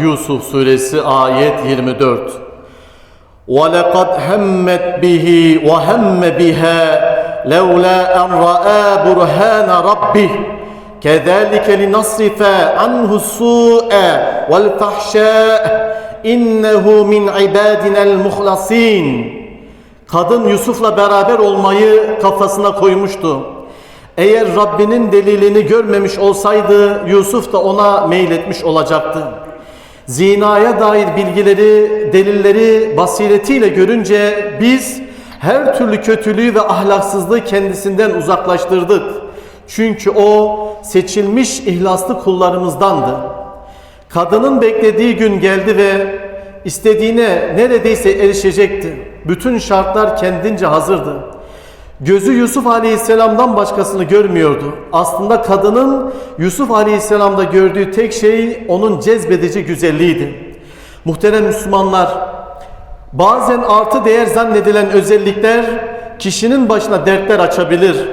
Yusuf suresi ayet 24 وَلَقَدْ هَمَّتْ بِهِ وَهَمَّ بِهَا لَوْلَا أَنْ رَأَى بُرْهَانَ رَبِّهِ كَذَلِكَ لِنَصْرِفَ عَنْهُ السُّوءَ وَالْفَحْشَاءَ إِنَّهُ مِنْ عِبَادِنَا الْمُخْلَصِينَ Kadın Yusuf'la beraber olmayı kafasına koymuştu. Eğer Rabbinin delilini görmemiş olsaydı Yusuf da ona meyletmiş olacaktı. Zinaya dair bilgileri, delilleri basiretiyle görünce biz her türlü kötülüğü ve ahlaksızlığı kendisinden uzaklaştırdık. Çünkü o seçilmiş ihlaslı kullarımızdandı. Kadının beklediği gün geldi ve istediğine neredeyse erişecekti. Bütün şartlar kendince hazırdı. Gözü Yusuf Aleyhisselam'dan başkasını görmüyordu. Aslında kadının Yusuf Aleyhisselam'da gördüğü tek şey onun cezbedici güzelliğiydi. Muhterem Müslümanlar, bazen artı değer zannedilen özellikler kişinin başına dertler açabilir.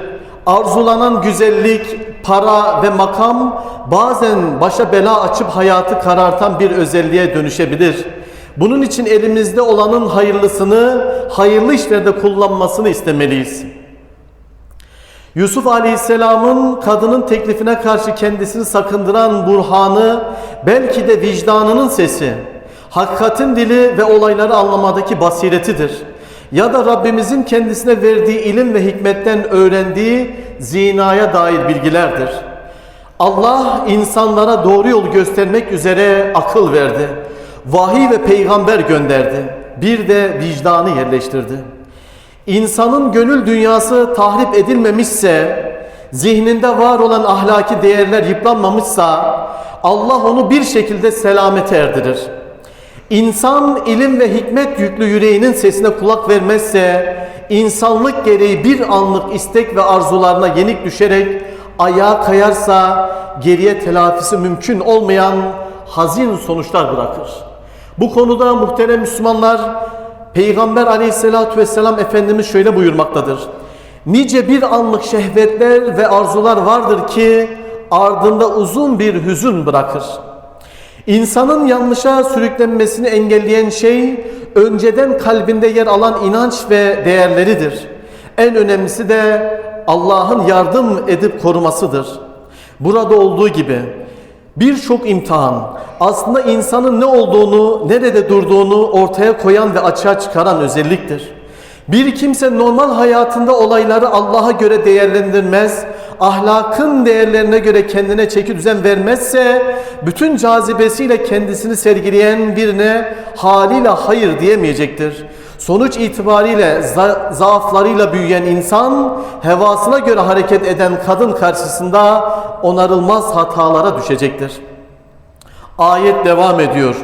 Arzulanan güzellik, para ve makam bazen başa bela açıp hayatı karartan bir özelliğe dönüşebilir. Bunun için elimizde olanın hayırlısını, hayırlı işlerde kullanmasını istemeliyiz. Yusuf Aleyhisselam'ın kadının teklifine karşı kendisini sakındıran burhanı belki de vicdanının sesi, hakikatin dili ve olayları anlamadaki basiretidir. Ya da Rabbimizin kendisine verdiği ilim ve hikmetten öğrendiği zinaya dair bilgilerdir. Allah insanlara doğru yolu göstermek üzere akıl verdi. Vahiy ve peygamber gönderdi. Bir de vicdanı yerleştirdi. İnsanın gönül dünyası tahrip edilmemişse, zihninde var olan ahlaki değerler yıpranmamışsa, Allah onu bir şekilde selamete erdirir. İnsan ilim ve hikmet yüklü yüreğinin sesine kulak vermezse, insanlık gereği bir anlık istek ve arzularına yenik düşerek ayağa kayarsa, geriye telafisi mümkün olmayan hazin sonuçlar bırakır. Bu konuda muhterem Müslümanlar, Peygamber aleyhissalatü vesselam Efendimiz şöyle buyurmaktadır. Nice bir anlık şehvetler ve arzular vardır ki ardında uzun bir hüzün bırakır. İnsanın yanlışa sürüklenmesini engelleyen şey önceden kalbinde yer alan inanç ve değerleridir. En önemlisi de Allah'ın yardım edip korumasıdır. Burada olduğu gibi birçok imtihan aslında insanın ne olduğunu, nerede durduğunu ortaya koyan ve açığa çıkaran özelliktir. Bir kimse normal hayatında olayları Allah'a göre değerlendirmez, ahlakın değerlerine göre kendine çeki düzen vermezse, bütün cazibesiyle kendisini sergileyen birine haliyle hayır diyemeyecektir. Sonuç itibariyle za zaaflarıyla büyüyen insan, hevasına göre hareket eden kadın karşısında onarılmaz hatalara düşecektir. Ayet devam ediyor.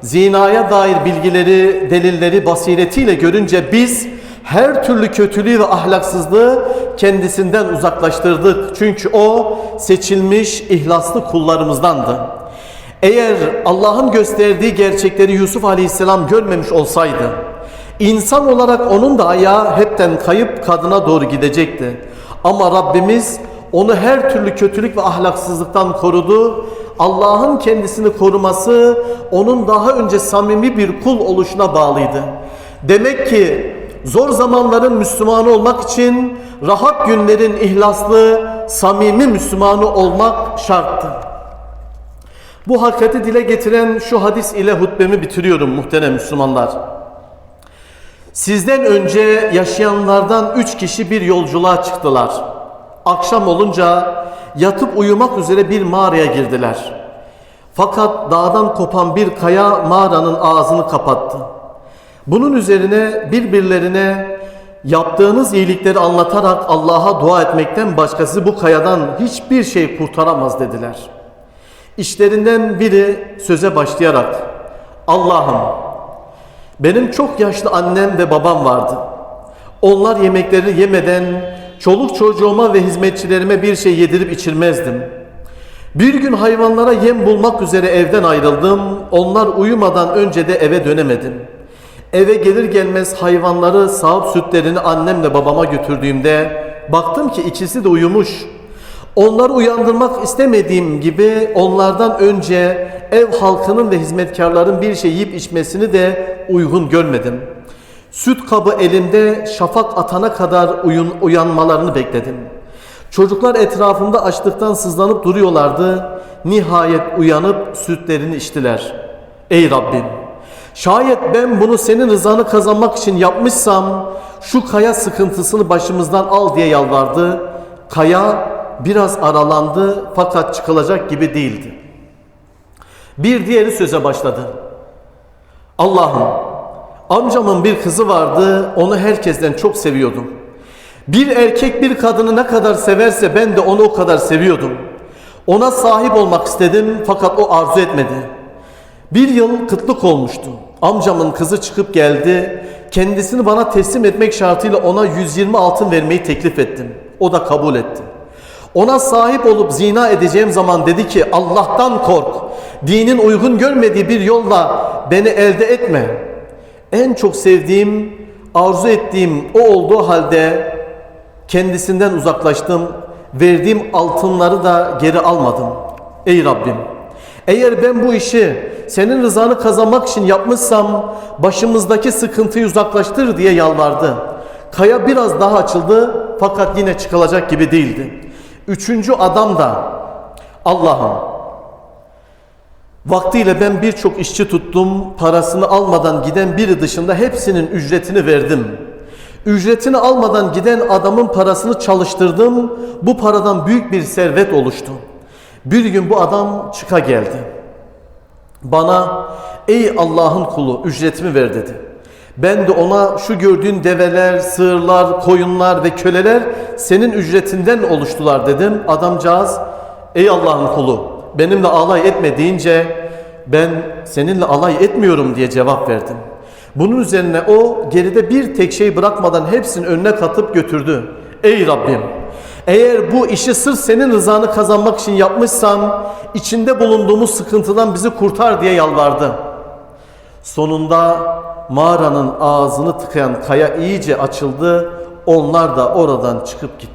Zinaya dair bilgileri, delilleri basiretiyle görünce biz her türlü kötülüğü ve ahlaksızlığı kendisinden uzaklaştırdık. Çünkü o seçilmiş ihlaslı kullarımızdandı. Eğer Allah'ın gösterdiği gerçekleri Yusuf Aleyhisselam görmemiş olsaydı, insan olarak onun da ayağı hepten kayıp kadına doğru gidecekti. Ama Rabbimiz onu her türlü kötülük ve ahlaksızlıktan korudu. Allah'ın kendisini koruması onun daha önce samimi bir kul oluşuna bağlıydı. Demek ki zor zamanların Müslümanı olmak için rahat günlerin ihlaslı, samimi Müslümanı olmak şarttı. Bu hakikati dile getiren şu hadis ile hutbemi bitiriyorum muhterem Müslümanlar. Sizden önce yaşayanlardan üç kişi bir yolculuğa çıktılar. Akşam olunca yatıp uyumak üzere bir mağaraya girdiler. Fakat dağdan kopan bir kaya mağaranın ağzını kapattı. Bunun üzerine birbirlerine yaptığınız iyilikleri anlatarak Allah'a dua etmekten başkası bu kayadan hiçbir şey kurtaramaz dediler. İşlerinden biri söze başlayarak Allah'ım benim çok yaşlı annem ve babam vardı. Onlar yemekleri yemeden çoluk çocuğuma ve hizmetçilerime bir şey yedirip içirmezdim. Bir gün hayvanlara yem bulmak üzere evden ayrıldım. Onlar uyumadan önce de eve dönemedim. Eve gelir gelmez hayvanları sağıp sütlerini annemle babama götürdüğümde baktım ki ikisi de uyumuş. Onları uyandırmak istemediğim gibi onlardan önce ev halkının ve hizmetkarların bir şey yiyip içmesini de uygun görmedim. Süt kabı elimde şafak atana kadar uyun, uyanmalarını bekledim. Çocuklar etrafımda açlıktan sızlanıp duruyorlardı. Nihayet uyanıp sütlerini içtiler. Ey Rabbim! Şayet ben bunu senin rızanı kazanmak için yapmışsam şu kaya sıkıntısını başımızdan al diye yalvardı. Kaya biraz aralandı fakat çıkılacak gibi değildi. Bir diğeri söze başladı. Allah'ım amcamın bir kızı vardı onu herkesten çok seviyordum. Bir erkek bir kadını ne kadar severse ben de onu o kadar seviyordum. Ona sahip olmak istedim fakat o arzu etmedi. Bir yıl kıtlık olmuştu. Amcamın kızı çıkıp geldi. Kendisini bana teslim etmek şartıyla ona 120 altın vermeyi teklif ettim. O da kabul etti. Ona sahip olup zina edeceğim zaman dedi ki Allah'tan kork. Dinin uygun görmediği bir yolla beni elde etme. En çok sevdiğim, arzu ettiğim o olduğu halde kendisinden uzaklaştım. Verdiğim altınları da geri almadım. Ey Rabbim! Eğer ben bu işi senin rızanı kazanmak için yapmışsam başımızdaki sıkıntıyı uzaklaştır diye yalvardı. Kaya biraz daha açıldı fakat yine çıkılacak gibi değildi. Üçüncü adam da Allah'ım vaktiyle ben birçok işçi tuttum parasını almadan giden biri dışında hepsinin ücretini verdim. Ücretini almadan giden adamın parasını çalıştırdım. Bu paradan büyük bir servet oluştu. Bir gün bu adam çıka geldi. Bana ey Allah'ın kulu ücretimi ver dedi. Ben de ona şu gördüğün develer, sığırlar, koyunlar ve köleler senin ücretinden oluştular dedim. Adamcağız ey Allah'ın kulu benimle alay etme deyince ben seninle alay etmiyorum diye cevap verdim. Bunun üzerine o geride bir tek şey bırakmadan hepsini önüne katıp götürdü. Ey Rabbim eğer bu işi sırf senin rızanı kazanmak için yapmışsam içinde bulunduğumuz sıkıntıdan bizi kurtar diye yalvardı. Sonunda mağaranın ağzını tıkayan kaya iyice açıldı. Onlar da oradan çıkıp gitti.